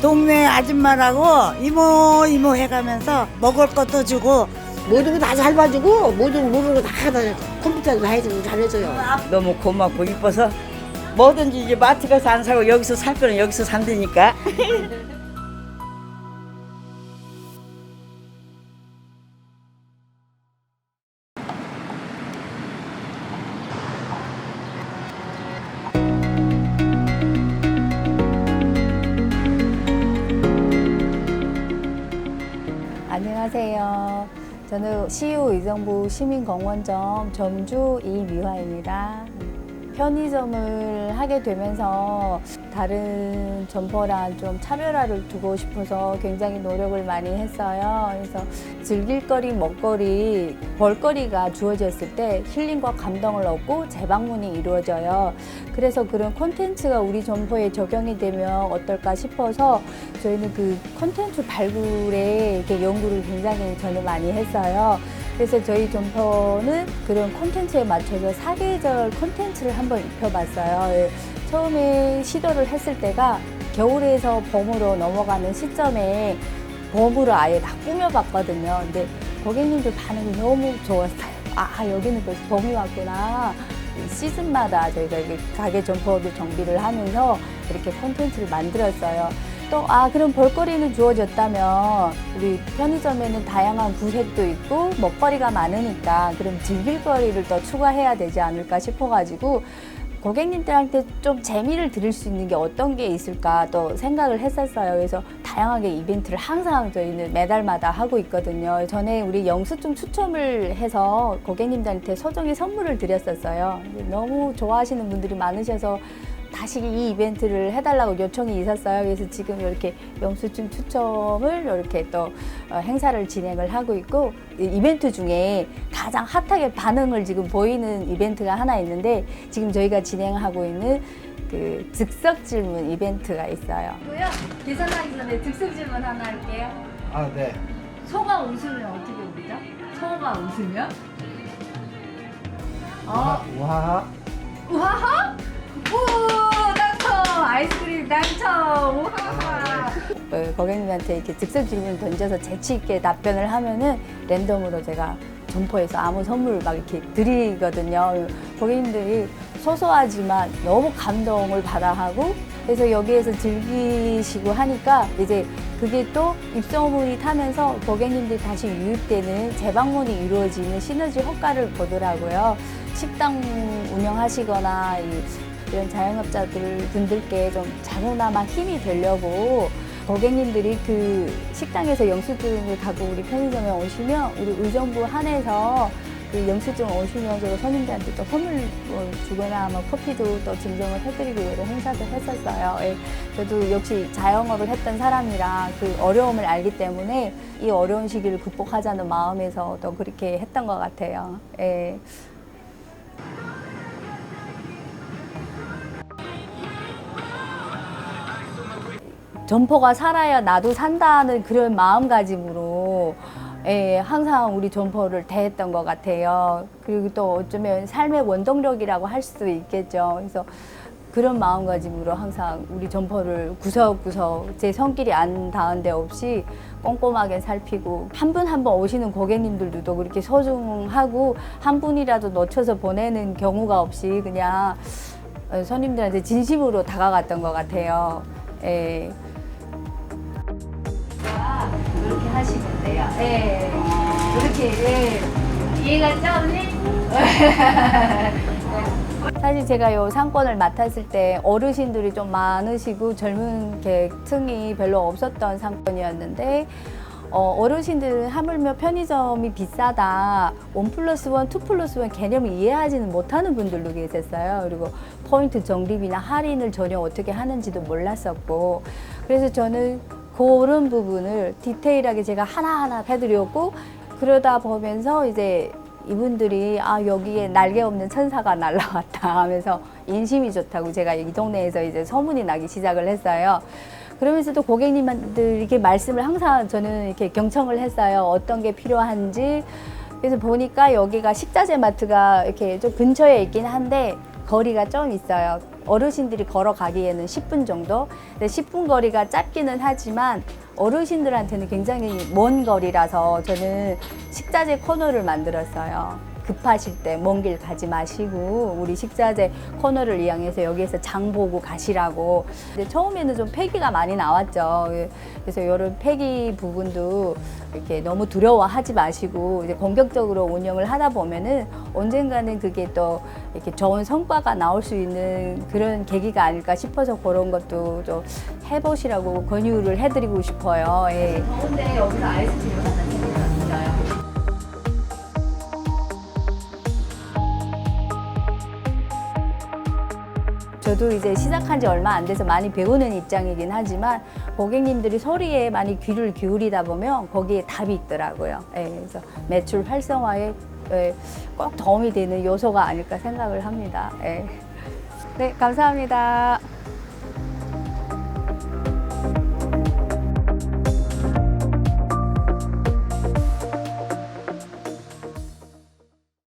동네 아줌마라고 이모 이모 해가면서 먹을 것도 주고 모든 거 다 잘 봐주고 모든 모르는 거다 컴퓨터로 다 해주고 잘해줘요. 너무 고맙고 이뻐서 뭐든지 이제 마트 가서 안 사고 여기서 살 거는 여기서 산다니까. 안녕하세요. 저는 시우 의정부 시민공원점 점주 이미화입니다. 편의점을 하게 되면서 다른 점포랑 좀 차별화를 두고 싶어서 굉장히 노력을 많이 했어요. 그래서 즐길 거리, 먹거리, 볼거리가 주어졌을 때 힐링과 감동을 얻고 재방문이 이루어져요. 그래서 그런 콘텐츠가 우리 점포에 적용이 되면 어떨까 싶어서 저희는 그 콘텐츠 발굴에 이렇게 연구를 굉장히 저는 많이 했어요. 그래서 저희 점포는 그런 콘텐츠에 맞춰서 사계절 콘텐츠를 한번 입혀봤어요. 예, 처음에 시도를 했을 때가 겨울에서 봄으로 넘어가는 시점에 봄으로 아예 다 꾸며봤거든요. 근데 고객님들 반응이 너무 좋았어요. 아, 여기는 벌써 봄이 왔구나. 이 시즌마다 저희가 이렇게 가게 점포도 정비를 하면서 이렇게 콘텐츠를 만들었어요. 또, 아, 그럼 볼거리는 주어졌다면, 우리 편의점에는 다양한 구색도 있고, 먹거리가 많으니까, 그럼 즐길 거리를 더 추가해야 되지 않을까 싶어가지고, 고객님들한테 좀 재미를 드릴 수 있는 게 어떤 게 있을까 또 생각을 했었어요. 그래서 다양하게 이벤트를 항상 저희는 매달마다 하고 있거든요. 전에 우리 영수증 추첨을 해서 고객님들한테 소정의 선물을 드렸었어요. 너무 좋아하시는 분들이 많으셔서 다시 이 이벤트를 해달라고 요청이 있었어요. 그래서 지금 이렇게 영수증 추첨을 이렇게 또 어, 행사를 진행을 하고 있고 이 이벤트 중에 가장 핫하게 반응을 지금 보이는 이벤트가 하나 있는데 지금 저희가 진행하고 있는 그 즉석 질문 이벤트가 있어요. 고요 계산하기 전에 즉석 질문 하나 할게요. 아, 네. 소가 웃으면 어떻게 웃죠? 소가 웃으면? 우하, 우하하. 당첨! 아이스크림 당첨! 우하하! 어, 고객님한테 이렇게 즉석 질문 던져서 재치 있게 답변을 하면은 랜덤으로 제가 점포에서 아무 선물을 막 이렇게 드리거든요. 고객님들이 소소하지만 너무 감동을 받아 하고 그래서 여기에서 즐기시고 하니까 이제 그게 또 입소문이 타면서 고객님들이 다시 유입되는 재방문이 이루어지는 시너지 효과를 보더라고요. 식당 운영하시거나 이 이런 자영업자들 분들께 좀 작은나마 힘이 되려고 고객님들이 그 식당에서 영수증을 갖고 우리 편의점에 오시면 우리 의정부 한해서 그 영수증 오시면 제가 손님들한테 또 선물 뭐 주거나 뭐 커피도 또 증정을 해드리고 여러 행사도 했었어요. 예. 저도 역시 자영업을 했던 사람이라 그 어려움을 알기 때문에 이 어려운 시기를 극복하자는 마음에서 또 그렇게 했던 것 같아요. 예. 점포가 살아야 나도 산다는 그런 마음가짐으로 예, 항상 우리 점포를 대했던 것 같아요. 그리고 또 어쩌면 삶의 원동력이라고 할 수도 있겠죠. 그래서 그런 마음가짐으로 항상 우리 점포를 구석구석 제 손길이 안 닿은 데 없이 꼼꼼하게 살피고 한 분 한 분 오시는 고객님들도 또 그렇게 소중하고 한 분이라도 놓쳐서 보내는 경우가 없이 그냥 어, 손님들한테 진심으로 다가갔던 것 같아요. 예. 하시면 돼요. 예. 이렇게, 예. 이해가 좀 사실 제가 요 상권을 맡았을 때 어르신들이 좀 많으시고 젊은 계층이 별로 없었던 상권이었는데 어, 어르신들은 하물며 편의점이 비싸다. 원 플러스 원, 투 플러스 원 개념을 이해하지는 못하는 분들도 계셨어요. 그리고 포인트 적립이나 할인을 전혀 어떻게 하는지도 몰랐었고. 그래서 저는 그런 부분을 디테일하게 제가 하나하나 해드렸고, 그러다 보면서 이제 이분들이 아 여기에 날개 없는 천사가 날라왔다 하면서 인심이 좋다고 제가 이 동네에서 이제 소문이 나기 시작을 했어요. 그러면서도 고객님들에게 말씀을 항상 저는 이렇게 경청을 했어요. 어떤 게 필요한지. 그래서 보니까 여기가 식자재 마트가 이렇게 좀 근처에 있긴 한데 거리가 좀 있어요. 어르신들이 걸어가기에는 10분 정도. 근데 10분 거리가 짧기는 하지만 어르신들한테는 굉장히 먼 거리라서 저는 식자재 코너를 만들었어요. 급하실 때 먼 길 가지 마시고 우리 식자재 코너를 이용해서 여기에서 장 보고 가시라고. 근데 처음에는 좀 폐기가 많이 나왔죠. 그래서 이런 폐기 부분도 이렇게 너무 두려워하지 마시고 이제 공격적으로 운영을 하다 보면은 언젠가는 그게 또 이렇게 좋은 성과가 나올 수 있는 그런 계기가 아닐까 싶어서 그런 것도 좀 해보시라고 권유를 해드리고 싶어요. 예. 더운데 여기서 아이스크림 저도 이제 시작한 지 얼마 안 돼서 많이 배우는 입장이긴 하지만 고객님들이 소리에 많이 귀를 기울이다 보면 거기에 답이 있더라고요. 예, 그래서 매출 활성화에 예, 꼭 도움이 되는 요소가 아닐까 생각을 합니다. 예. 네, 감사합니다.